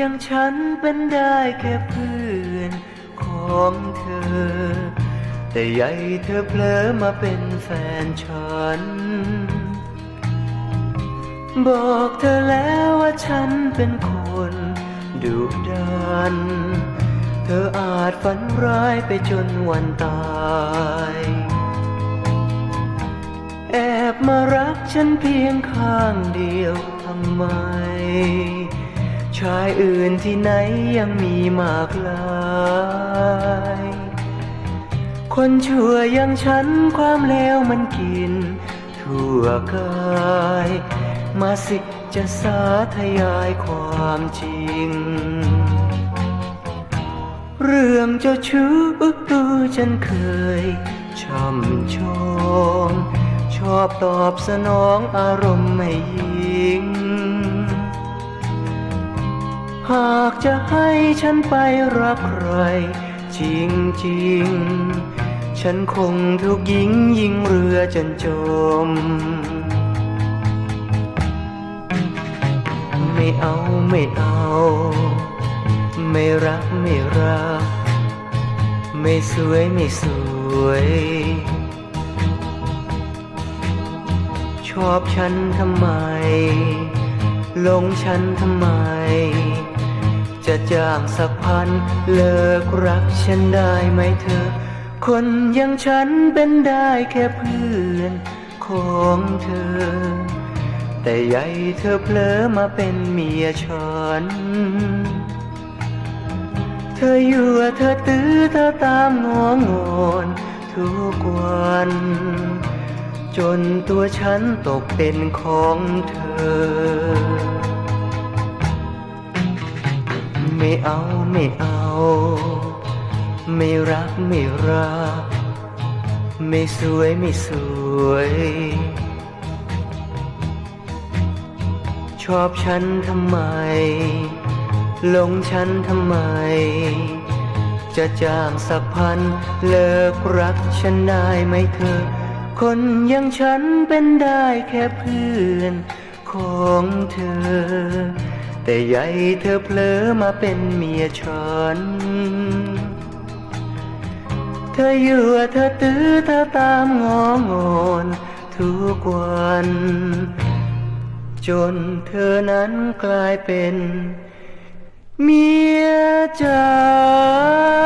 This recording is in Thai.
อย่างฉันเป็นได้แค่เพื่อนของเธอ แต่ใหญ่เธอเพลอมาเป็นแฟนฉัน บอกเธอแล้วว่าฉันเป็นคนดุดัน เธออาจฝันร้ายไปจนวันตายแอบมารักฉันเพียงข้างเดียวทำไม ชายอื่นที่ไหนยังมีมากลาย คนชั่วอย่างฉันความแล้วมันกิน ทั่วกาย มาสิจะสาธยายความจริง เรื่องเจ้าชู้ฉันเคยช่ำชอง ชอบตอบสนองอารมณ์ไม่ยิ หากจะให้ฉันไปรักใคร จริงๆฉันคงถูกยิงยิงเรือจนจม ไม่เอาไม่เอา ไม่รักไม่รัก ไม่สวยไม่สวย ชอบฉันทำไม หลงฉันทำไม จะจ้างสักพันเลิกรักฉันได้ไหมเธอ คนอย่างฉันเป็นได้แค่เพื่อนของเธอ แต่ใหญ่เธอเพลอมาเป็นเมียฉัน เธออยู่เธอตื้อเธอตามงองอนทุกวัน จนตัวฉันตกเป็นของเธอ ไม่เอาไม่เอา ไม่รักไม่รัก ไม่สวยไม่สวย ชอบฉันทำไมหลงฉันทำไม จะจ้างสักพัน เลิกรักฉันได้ไหมเธอ คนอย่างฉันเป็นได้แค่เพื่อนของเธอ แต่ใหญ่เธอเพลอมาเป็นเมียฉัน เธออยู่เธอตื้อเธอตามงองอนทุกวัน จนเธอนั้นกลายเป็น เมียจ๋า